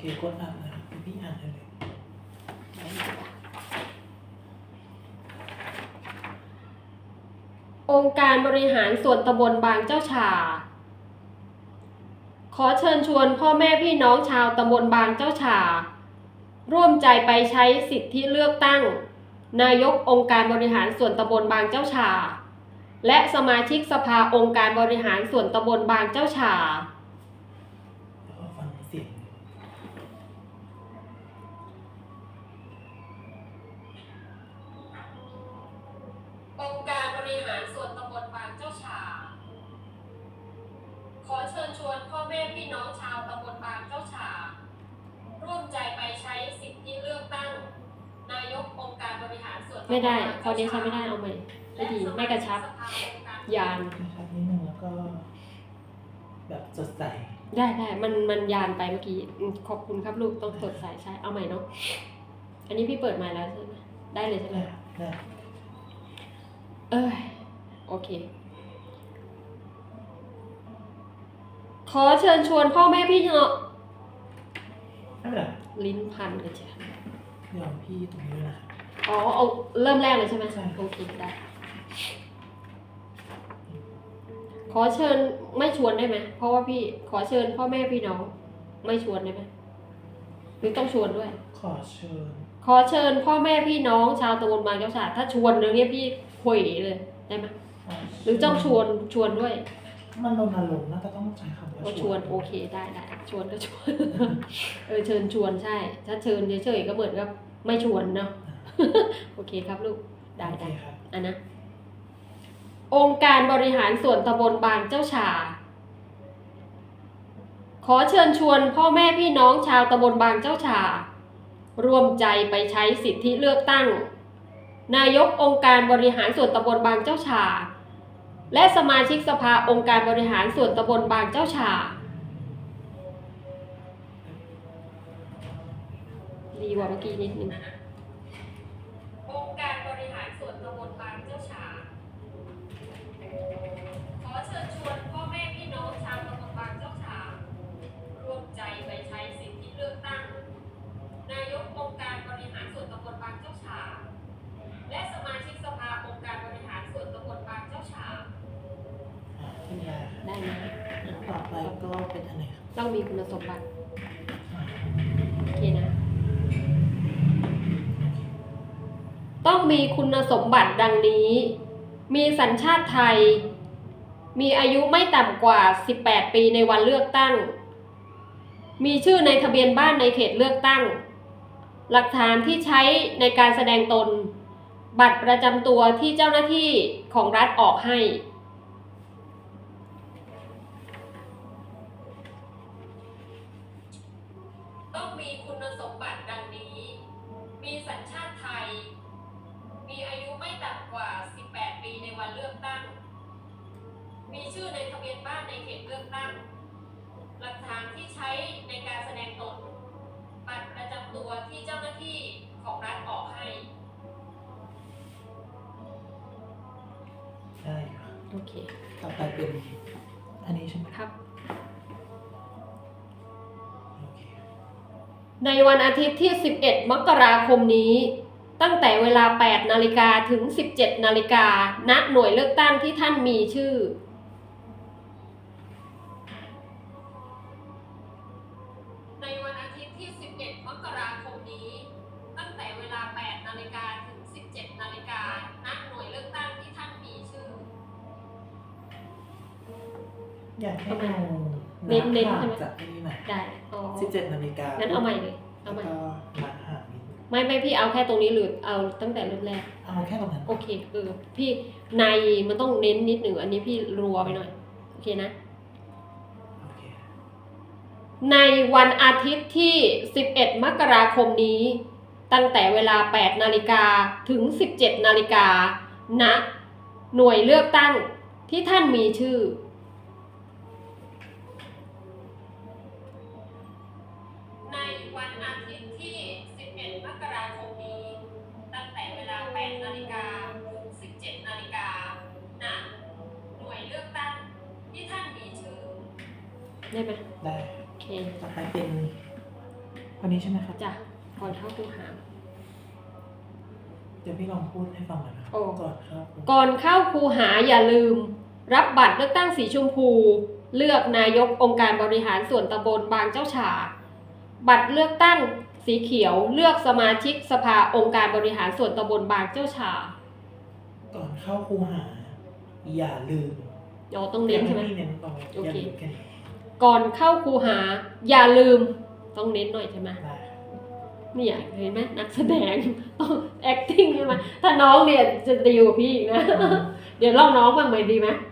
เคกดอ่านนะครับเดี๋ยพี่อ่านให้เลยองค์การบริหารส่วนตำบลบางเจ้าฉ่าขอเชิญชวนพ่อแม่พี่น้องชาวตำบลบางเจ้าฉ่าร่วมใจไปใช้สิทธิเลือกตั้ง นายกองค์การบริหารส่วนตำบลบางเจ้าฉ่าและสมาชิกสภาองค์การบริหารส่วนตำบลบางเจ้าฉ่า แล้วก็ฟังเสียง องค์การบริหารส่วนตำบลบางเจ้าฉ่า ขอเชิญชวนพ่อ แม่พี่น้องชาวตำบลบางเจ้าฉ่าร่วมใจไปใช้สิทธิเลือกตั้ง นายกองค์การบริหารส่วนตำบลไม่ได้บางพอเจ้าเดชะฉ่าไม่ได้เอาใหม่ไม่ดีและไม่กระชับสมาชิกสภาองค์การยานนะครับนิดนึงแล้วก็ แบบสดใสได้ได้มันมันยานไปเมื่อกี้อืมขอบคุณครับลูกต้องสดใสใช่เอาใหม่เนาะอันนี้พี่เปิดใหม่แล้วใช่ไหมได้เลยใช่ไหม ได้ได้เอ้ยโอเค ขอเชิญชวนพ่อแม่พี่น้องไม่เป็นไรลิ้นพันกันจ้ะเดี๋ยวพี่ตรงนี้ด้วยนะครับอ๋อ เอาเริ่มแรกเลยใช่ไหมใช่โอเคได้ ขอเชิญไม่ชวนได้ไหม เพราะว่าพี่ขอเชิญพ่อแม่พี่น้อง ไม่ชวนได้ไหมหรือต้องชวนด้วย ขอเชิญ ขอเชิญพ่อแม่พี่น้องชาวตำบลบางเจ้าฉาถ้าชวนเรื่องนี้พี่คุยเลยได้ไหมขอเชิญหรือต้องชวนชวนด้วย มันรณรงค์น่าจะต้องใช้คำว่าก็ชวนโอเคได้ได้ชวนก็ชวนเออเชิญชวนใช่ ถ้าเชิญเฉยๆก็เหมือนกับไม่ชวนเนาะโอเคครับลูกได้โอเคได้ครับอันนะองค์การบริหารส่วนตำบลบางเจ้าฉ่าขอเชิญชวนพ่อแม่พี่น้องชาวตำบลบางเจ้าฉ่าร่วมใจไปใช้สิทธิเลือกตั้ง นายกองค์การบริหารส่วนตำบลบางเจ้าฉ่า และสมาชิกสภาองค์การบริหารส่วนตำบลบางเจ้าฉ่าดีกว่าเมื่อกี้นิดนึงองค์การบริหารส่วนตำบลบางเจ้าฉ่าขอเชิญชวนพ่อแม่พี่น้องชาวตำบลบางเจ้าฉ่า ร่วมใจไปใช้สิทธิเลือกตั้ง นายกองค์การบริหารส่วนตำบลบางเจ้าฉ่า และสมาชิกสภาองค์การบริหารส่วนตำบลบางเจ้าฉ่า อ่าขึ้นได้ครับได้ไหมต่อไปก็เป็นอันไหนครับต้องมีคุณสมบัติอ่าโอเคนะ ต้องมีคุณสมบัติดังนี้ มีสัญชาติไทย มีอายุไม่ต่ำกว่า 18 ปีในวันเลือกตั้ง มีชื่อในทะเบียนบ้านในเขตเลือกตั้ง หลักฐานที่ใช้ในการแสดงตน บัตรประจำตัวที่เจ้าหน้าที่ของรัฐออกให้ ต้องมีคุณสมบัติดังนี้ มีสัญชาติไทย มีอายุไม่ต่ำกว่า 18 ปีในวันเลือกตั้ง มีชื่อในทะเบียนบ้านในเขตเลือกตั้ง หลักฐานที่ใช้ในการแสดงตน บัตรประจำตัวที่เจ้าหน้าที่ของรัฐออกให้ ได้ครับโอเค ต่อไปเป็นอันนี้ใช่ไหมครับ ในวันอาทิตย์ที่ 11 มกราคมนี้ ตั้งแต่เวลา 8 นาฬิกาถึง 17 นาฬิกา ณ หน่วยเลือกตั้งที่ท่านมีชื่อ ในวันอาทิตย์ที่ 11 มกราคมนี้ ตั้งแต่เวลา 8 นาฬิกาถึง 17 นาฬิกา ณ หน่วยเลือกตั้งที่ท่านมีชื่อ อยากให้เรา เน้นๆนับใช่ไหมจากที่นี่หน่อยได้อ๋อสิบเจ็ดนาฬิกางั้นเอาใหม่เลยเอาแล้วใหม่ก็นัดหามินไม่ไม่พี่เอาแค่ตรงนี้หรือเอาตั้งแต่เริ่มแรก เอาแค่ตรงนั้น โอเคเออพี่ในมันต้องเน้นนิดหนึ่งอันนี้พี่รัวไปหน่อย โอเคนะโอเคในวันอาทิตย์ที่ 11 มกราคมนี้ ตั้งแต่เวลา 8 นาฬิกาถึง 17 นาฬิกาณหน่วยเลือกตั้งที่ท่านมีชื่อ 11มกราคมนี้ ตั้งแต่เวลา 8 นาฬิกาถึง 17 นาฬิกาณหน่วยเลือกตั้งที่ท่านมีชื่อ ได้ไหมได้โอเคต่อไปเป็นอันนี้ใช่ไหมครับ จ้ะก่อนเข้าคูหา เดี๋ยวพี่ลองพูดให้ฟังหน่อยนะโอ้ ก่อนครับก่อนเข้าคูหาอย่าลืม รับบัตรเลือกตั้งสีชมพู เลือกนายกองค์การบริหารส่วนตำบลบางเจ้าฉาบัตรเลือกตั้ง สีเขียวเลือกสมาชิกสภาองค์การบริหารส่วนตำบลบางเจ้าฉาก่อนเข้าคูหา อย่าลืมเราต้องเน้นใช่ไหมพี่เน้นตรงโอเคอย่าลืมแค่นี้ก่อนเข้าคูหา อย่าลืมต้องเน้นหน่อยใช่ไหมได้ครับเนี่ยเห็นไหมนักแสดงต้อง acting ใช่ไหมถ้าน้องเนี่ยจะดีกว่าพี่อีกนะ เดี๋ยวลองน้องบ้างไหมดีไหมไ